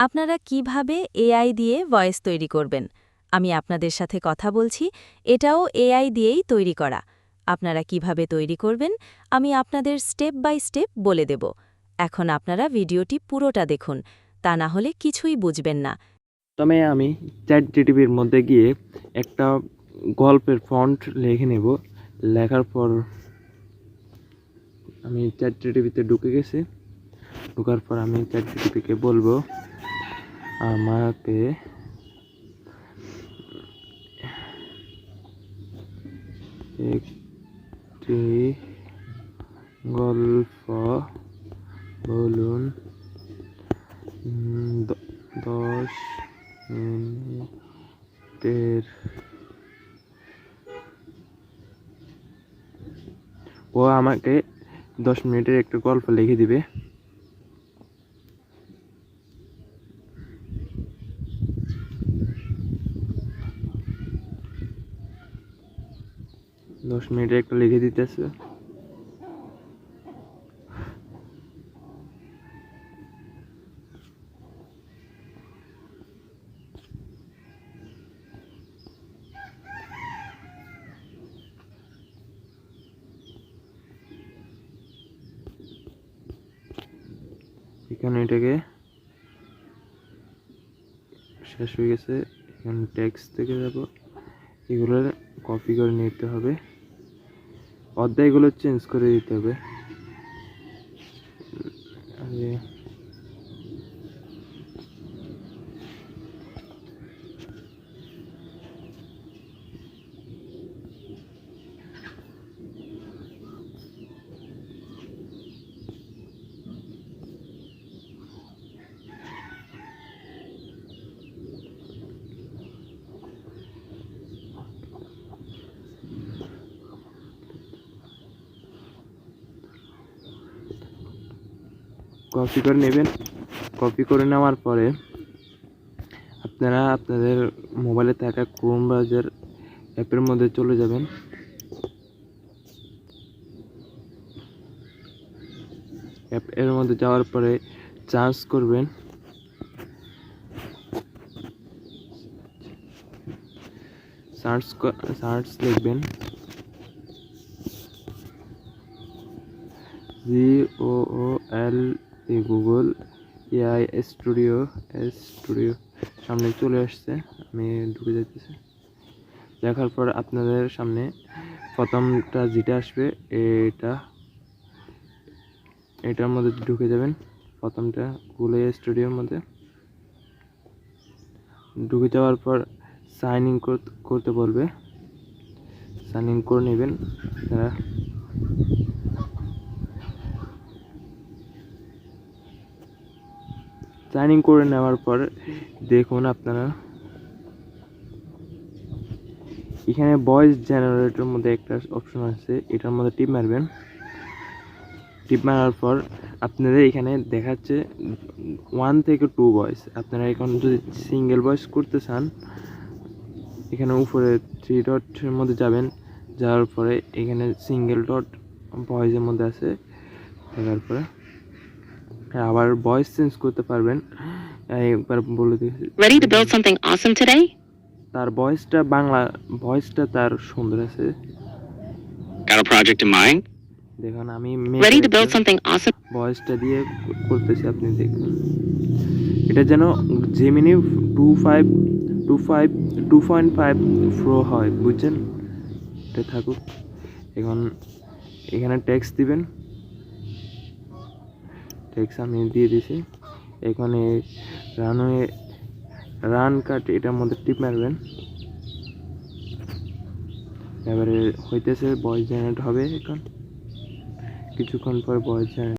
আপনারা কীভাবে এআই দিয়ে ভয়েস তৈরি করবেন? আমি আপনাদের সাথে কথা বলছি, এটাও এআই দিয়েই তৈরি করা। আপনারা কীভাবে তৈরি করবেন, আমি আপনাদের স্টেপ বাই স্টেপ বলে দেব। এখন আপনারা ভিডিওটি পুরোটা দেখুন, তা না হলে কিছুই বুঝবেন না। তবে আমি চ্যাট জিটিভির মধ্যে গিয়ে একটা গল্পের ফন্ট লিখে নেব। লেখার পর আমি চ্যাট জিটিভিতে ঢুকে গেছি। ঢোকার পর আমি চ্যাট জিটিভিকে বলব আমাকে একটি গল্প বলুন। দশ মিনিটের ও আমাকে দশ মিনিটের একটা গল্প লিখে দিবে। দশ মিনিটে একটা লিখে দিতেছে। এখানে এটাকে শেষ হয়ে গেছে। এখানে ট্যাক্স থেকে যাব। এগুলো কপি করে নিতে হবে। অধ্যায়গুলো চেঞ্জ করে দিতে হবে। কপি করে নেবেন। কপি করে নেওয়ার পরে আপনারা আপনাদের মোবাইলে থাকা ক্রোম ব্রাউজার অ্যাপের মধ্যে চলে যাবেন। অ্যাপ এর মধ্যে যাওয়ার পরে চার্জ করবেন। সার্চ সার্চ লিখবেন। G O O L E Google AI studio S studio সামনে চলে আসছে। আমি ঢুকে যাইতেছি। দেখার পর আপনাদের সামনে প্রথমটা যেটা আসবে, এটা, এটার মধ্যে ঢুকে যাবেন। প্রথমটা গুগল এআই স্টুডিওর মধ্যে। ঢুকে যাওয়ার পর সাইন ইন করতে বলবে। সাইন ইন করে নেবেন। তারা ইন করে নেওয়ার পর দেখুন আপনারা। এখানে ভয়েস জেনারেটর মধ্যে একটা অপশন আছে, এটার মধ্যে টিপ মারবেন। টিপ মারার পর আপনাদের এখানে দেখাচ্ছে ওয়ান থেকে টু ভয়েস আপনারা এখন যদি সিঙ্গেল ভয়েস করতে চান, এখানে উপরে থ্রি ডটের মধ্যে যাবেন, যাওয়ার পরে এখানে সিঙ্গেল ডট ভয়েসের মধ্যে আছে। দেখার পরে আবার ভয়েস চেঞ্জ করতে পারবেন। এই একবার বলে দিয়েছি Ready to build something awesome today? তার ভয়েসটা বাংলা ভয়েসটা তার সুন্দর আছে। Got a project in mind? দেখুন আমি Ready to build something awesome? ভয়েসটা দিয়ে করতেছি আপনি দেখুন। এটা যেন Gemini two five two five two point five pro হয় বুঝছেন? এটা থাকুক। এখন এখানে ট্যাক্স দিবেন। ট্যাক্স আমি দিয়ে দিছে এখানে রানওয়ে, রান কাট, এটার মধ্যে টিপ মারবেন। এবারে হইতেছে বয়স জেনারেট হবে এখন। কিছুক্ষণ পর বয়স জেনারেট